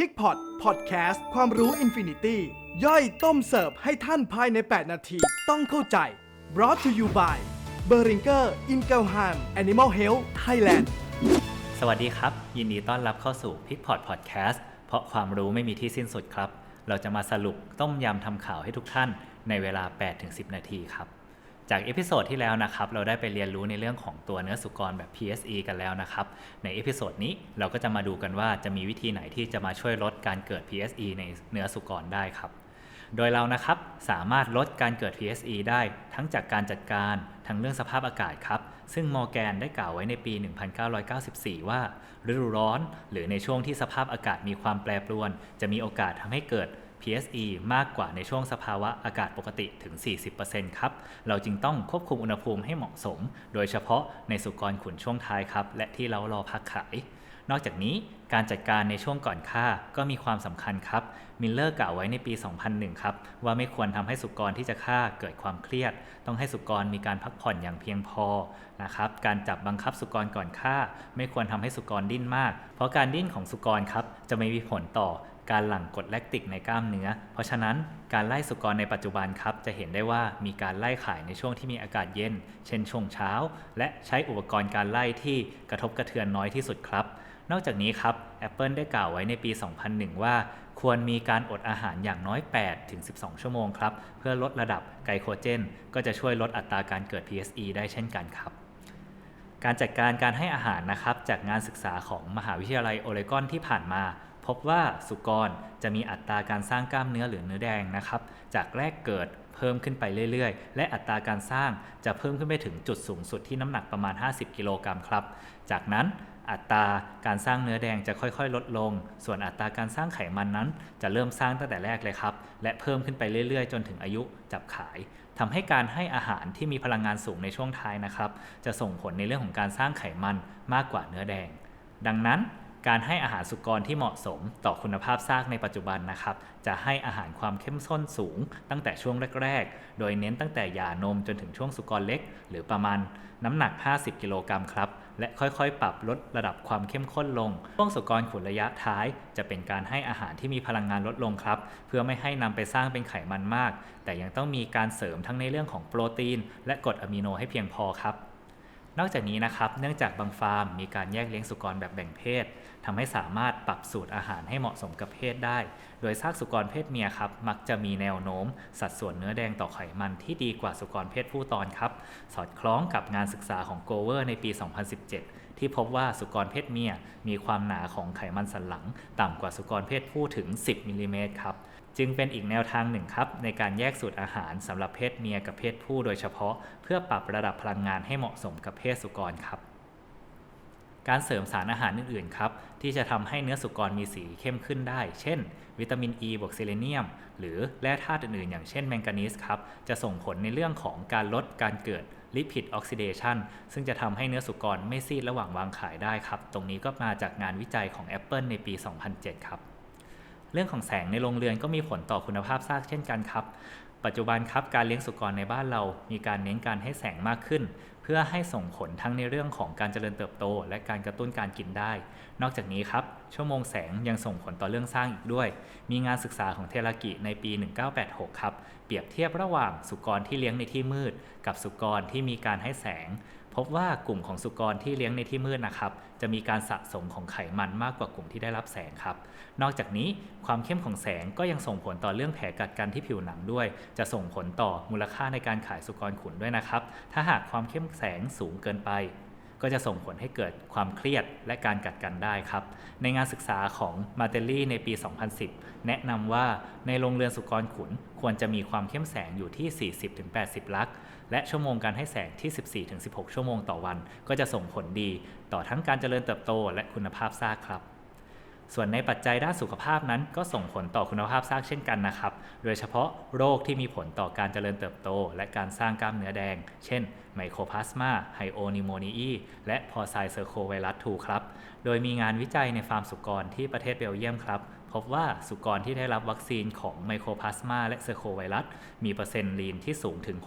พิกพอตพอดแคสต์ความรู้อินฟินิตี้ย่อยต้มเสิร์ฟให้ท่านภายใน 8 นาที ต้องเข้าใจ brought to you by b e r i n g e r i n g e l h a m Animal Health Thailand สวัสดีครับ ยินดีต้อนรับเข้าสู่ p i c p o t Podcast เพราะความรู้ไม่มีที่สิ้นสุดครับ เราจะมาสรุปต้มยำทำข่าวให้ทุกท่านในเวลา 8-10 นาทีครับ จากเอพิโซดที่แล้วนะครับเราได้ไปเรียนรู้ในเรื่องของตัวเนื้อสุกรแบบ PSE กันแล้วนะครับในเอพิโซดนี้เราก็จะมาดูกันว่าจะมีวิธีไหนที่จะมาช่วยลดการเกิด PSE ในเนื้อสุกรได้ครับ โดยเรานะครับสามารถลดการเกิด PSE ได้ทั้งจากการจัดการทั้งเรื่องสภาพอากาศครับ ซึ่งมอร์แกนได้กล่าวไว้ในปี 1994 ว่าฤดูร้อน หรือในช่วงที่สภาพอากาศมีความแปรปรวน จะมีโอกาสทำให้เกิด PSE มากกว่าในช่วงสภาวะอากาศปกติถึง 40%ครับ เราจึงต้องควบคุมอุณหภูมิให้เหมาะสม โดยเฉพาะในสุกรขุนช่วงท้ายครับ และที่เรารอพักขาย นอกจากนี้การจัดการในช่วงก่อนฆ่าก็มีความสำคัญครับ มิลเลอร์กล่าวไว้ในปี 2001 ครับ ว่าไม่ควรทำให้สุกรที่จะฆ่าเกิดความเครียด ต้องให้สุกรมีการพักผ่อนอย่างเพียงพอนะครับ การจับบังคับสุกรก่อนฆ่า ไม่ควรทำให้สุกรดิ้นมาก เพราะการดิ้นของสุกรครับจะไม่มีผลต่อ การหลั่งกรดแลคติกในกล้ามเนื้อ เพราะฉะนั้นการไล่สุกรในปัจจุบันครับ จะเห็นได้ว่ามีการไล่ขายในช่วงที่มีอากาศเย็น เช่นช่วงเช้า และใช้อุปกรณ์การไล่ที่กระทบกระเทือนน้อยที่สุดครับ นอกจากนี้ครับ Apple ได้กล่าวไว้ในปี 2001 ว่า ควรมีการอดอาหารอย่างน้อย8ถึง12 ชั่วโมงครับ เพื่อลดระดับไกลโคเจน ก็จะช่วยลดอัตราการเกิด PSE ได้เช่นกันครับการจัดการการให้อาหารนะครับจากงานศึกษาของมหาวิทยาลัยโอเรกอนที่ผ่านมา พบว่าสุกรจะมีอัตราการสร้างกล้ามเนื้อหรือเนื้อแดงนะครับ จากแรกเกิดเพิ่มขึ้นไปเรื่อยๆ และอัตราการสร้างจะเพิ่มขึ้นไปถึงจุดสูงสุดที่น้ำหนักประมาณ 50 กิโลกรัมครับ จากนั้นอัตราการสร้างเนื้อแดงจะค่อยๆ ลดลง ส่วนอัตราการสร้างไขมันนั้น จะเริ่มสร้างตั้งแต่แรกเลยครับ และเพิ่มขึ้นไปเรื่อยๆ จนถึงอายุจับขายทำให้การให้อาหารที่มีพลังงานสูงในช่วงท้ายนะครับ จะส่งผลในเรื่องของการสร้างไขมันมากกว่าเนื้อแดง ดังนั้น การให้อาหารสุกรที่เหมาะสมต่อคุณภาพซากในปัจจุบันนะครับ จะให้อาหารความเข้มข้นสูง ตั้งแต่ช่วงแรก ๆ โดยเน้นตั้งแต่ยานมจนถึงช่วงสุกรเล็ก หรือประมาณน้ำหนัก 50 กิโลกรัมครับและค่อยๆ ปรับลดระดับความเข้มข้นลง ช่วงสุกรขุนระยะท้าย จะเป็นการให้อาหารที่มีพลังงานลดลงครับ เพื่อไม่ให้นำไปสร้างเป็นไขมันมาก แต่ยังต้องมีการเสริมทั้งในเรื่องของโปรตีน และกรดอะมิโนให้เพียงพอครับ นอกจากนี้นะครับ เนื่องจากบางฟาร์มมีการแยกเลี้ยงสุกรแบบแบ่งเพศทำให้สามารถปรับสูตรอาหารให้เหมาะสมกับเพศได้ โดยซากสุกรเพศเมียครับ มักจะมีแนวโน้ม สัดส่วนเนื้อแดงต่อไขมันที่ดีกว่าสุกรเพศผู้ตอนครับ สอดคล้องกับงานศึกษาของโกเวอร์ในปี 2017 ที่พบว่าสุกรเพศเมียมีความหนาของไขมันสันหลัง ต่ำกว่าสุกรเพศผู้ถึง 10มิลลิเมตรครับ จึงเป็นอีกแนวทางหนึ่งครับ ในการแยกสูตรอาหารสำหรับเพศเมียกับเพศผู้โดยเฉพาะ เพื่อปรับระดับพลังงานให้เหมาะสมกับเพศสุกรครับ การเสริมสารอาหารอื่นๆครับที่จะทำให้เนื้อสุกรมีสีเข้มขึ้นได้ เช่น วิตามินอ e ีบวกเซเลเนียม หรือแร่ธาตุอื่นๆ อย่างเช่นแมงกานีสครับจะส่งผลในเรื่องของการลดการเกิดลิพิดออกซิเดชันซึ่งจะทำให้เนื้อสุกรไม่ซีดระหว่างวางขายได้ครับ ตรงนี้ก็มาจากงานวิจัยของ Apple ในปี 2007 ครับ เรื่องของแสงในโรงเรือนก็มีผลต่อคุณภาพซากเช่นกันครับ ปัจจุบันครับการเลี้ยงสุกรในบ้านเรามีการเน้นการให้แสงมากขึ้น เพื่อให้ส่งผลทั้งในเรื่องของการเจริญเติบโต และการกระตุ้นการกินได้ นอกจากนี้ครับชั่วโมงแสงยังส่งผลต่อเรื่องสร้างอีกด้วย มีงานศึกษาของเทรากิในปี 1986 ครับ เปรียบเทียบระหว่างสุกรที่เลี้ยงในที่มืด กับสุกรที่มีการให้แสง พบว่ากลุ่มของสุกรที่เลี้ยงในที่มืดนะครับ จะมีการสะสมของไขมันมากกว่ากลุ่มที่ได้รับแสงครับ นอกจากนี้ความเข้มของแสงก็ยังส่งผลต่อเรื่องแผลกัดกันที่ผิวหนังด้วย จะส่งผลต่อมูลค่าในการขายสุกรขุนด้วยนะครับ ถ้าหากความเข้มแสงสูงเกินไป ก็จะส่งผลให้เกิดความเครียดและการกัดกันได้ครับ ในงานศึกษาของมาเตลลี่ในปี 2010 แนะนำว่าในโรงเรือนสุกรขุนควรจะมีความเข้มแสงอยู่ที่ 40-80 ลัก และชั่วโมงการให้แสงที่ 14-16 ชั่วโมงต่อวัน ก็จะส่งผลดี ต่อทั้งการเจริญเติบโตและคุณภาพซากครับส่วนในปัจจัยด้านสุขภาพนั้นก็ส่งผลต่อคุณภาพซากเช่นกันนะครับ โดยเฉพาะโรคที่มีผลต่อการเจริญเติบโต และการสร้างกล้ามเนื้อแดง เช่น ไมโครพลาสมาไฮโอนิโมนีและพอไซเซอร์โคไวรัส2ครับ โดยมีงานวิจัยในฟาร์มสุกรที่ประเทศเบลเยียมครับ พบว่าสุกรที่ได้รับวัคซีนของไมโครพลาสมาและเซอร์โคไวรัส มีเปอร์เซ็นต์ลีนที่สูงถึง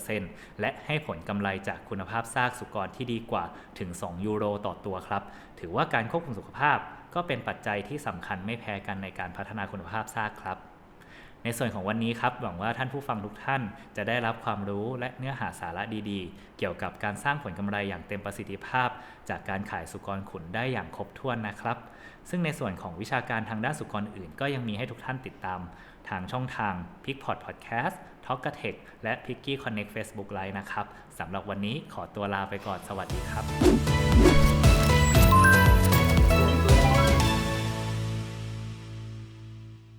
61%และให้ผลกำไรจากคุณภาพซากสุกรที่ดีกว่าถึง 2 ยูโรต่อตัวครับ ถือว่าการควบคุมสุขภาพก็เป็นปัจจัยที่สำคัญไม่แพ้กันในการพัฒนาคุณภาพซากครับ ในส่วนของวันนี้ครับหวังว่าท่านผู้ฟังทุกท่านจะได้รับความรู้และเนื้อหาสาระดีๆ เกี่ยวกับการสร้างผลกำไรอย่างเต็มประสิทธิภาพ จากการขายสุกรขุนได้อย่างครบถ้วนนะครับ ซึ่งในส่วนของวิชาการทางด้านสุกรอื่น ก็ยังมีให้ทุกท่านติดตาม ทางช่องทาง p i c p o d Podcast t a l k a t e c h และ p i c k y Connect Facebook Live นะครับสำหรับวันนี้ขอตัวลาไปก่อนสวัสดีครับ